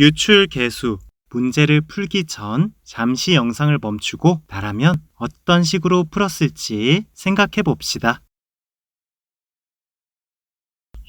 유출 개수 문제를 풀기 전 잠시 영상을 멈추고 나라면 어떤 식으로 풀었을지 생각해 봅시다.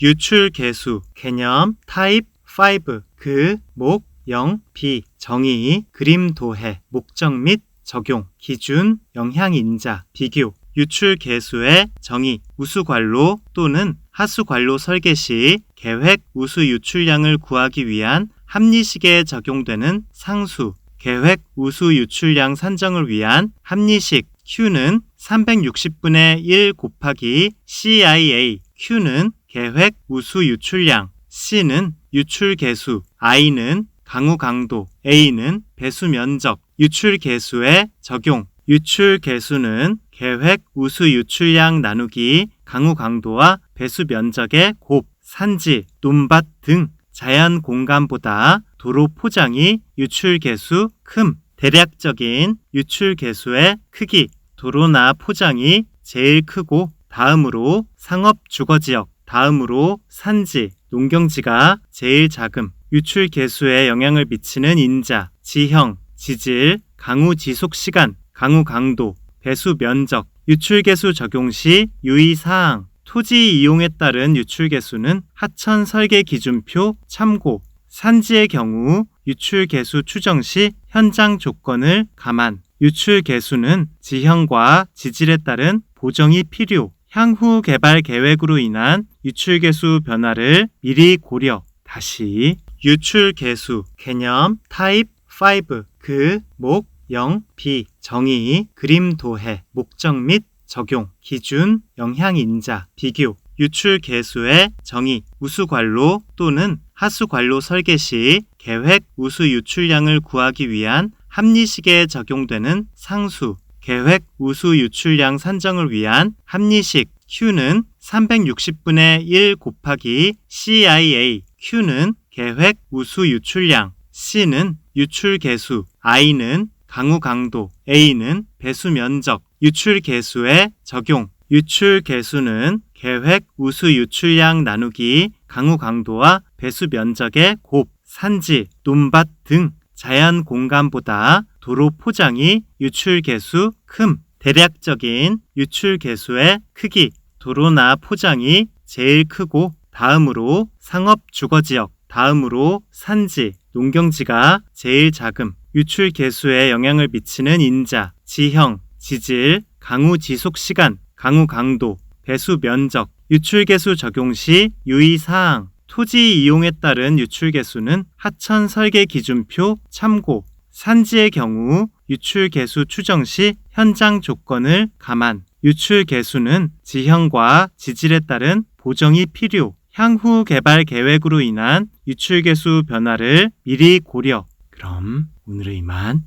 유출 개수 개념 타입 5 그, 목, 영, 비, 정의, 그림 도해, 목적 및 적용, 기준, 영향 인자, 비교, 유출 개수의 정의, 우수 관로 또는 하수 관로 설계 시 계획 우수 유출량을 구하기 위한 합리식에 적용되는 상수, 계획 우수 유출량 산정을 위한 합리식 Q는 360분의 1 곱하기 CIA, Q는 계획 우수 유출량, C는 유출 개수, I는 강우 강도, A는 배수 면적, 유출 개수의 적용, 유출 개수는 계획 우수 유출량 나누기 강우 강도와 배수 면적의 곱, 산지, 논밭 등 자연 공간보다 도로 포장이 유출 개수 큼, 대략적인 유출 개수의 크기, 도로나 포장이 제일 크고 다음으로 상업 주거 지역, 다음으로 산지, 농경지가 제일 작음, 유출 개수에 영향을 미치는 인자, 지형, 지질, 강우 지속 시간, 강우 강도, 배수 면적, 유출 개수 적용 시 유의 사항, 토지 이용에 따른 유출 개수는 하천 설계 기준표 참고, 산지의 경우 유출 개수 추정 시 현장 조건을 감안, 유출 개수는 지형과 지질에 따른 보정이 필요, 향후 개발 계획으로 인한 유출 개수 변화를 미리 고려. 다시 유출 개수 개념 타입 5 그, 목, 영, 비, 정의, 그림 도해, 목적 및 적용, 기준, 영향 인자, 비교, 유출 개수의 정의, 우수 관로 또는 하수 관로 설계 시 계획 우수 유출량을 구하기 위한 합리식에 적용되는 상수, 계획 우수 유출량 산정을 위한 합리식 Q는 360분의 1 곱하기 CIA, Q는 계획 우수 유출량, C는 유출 개수, I는 강우 강도, A는 배수 면적, 유출 개수의 적용, 유출 개수는 계획 우수 유출량 나누기 강우 강도와 배수 면적의 곱, 산지, 논밭 등 자연 공간보다 도로 포장이 유출 개수 큼, 대략적인 유출 개수의 크기, 도로나 포장이 제일 크고 다음으로 상업 주거 지역, 다음으로 산지, 농경지가 제일 작음, 유출 개수에 영향을 미치는 인자, 지형, 지질, 강우 지속 시간, 강우 강도, 배수 면적, 유출 개수 적용 시 유의 사항, 토지 이용에 따른 유출 개수는 하천 설계 기준표 참고, 산지의 경우 유출 개수 추정 시 현장 조건을 감안, 유출 개수는 지형과 지질에 따른 보정이 필요, 향후 개발 계획으로 인한 유출 개수 변화를 미리 고려. 그럼 오늘은 이만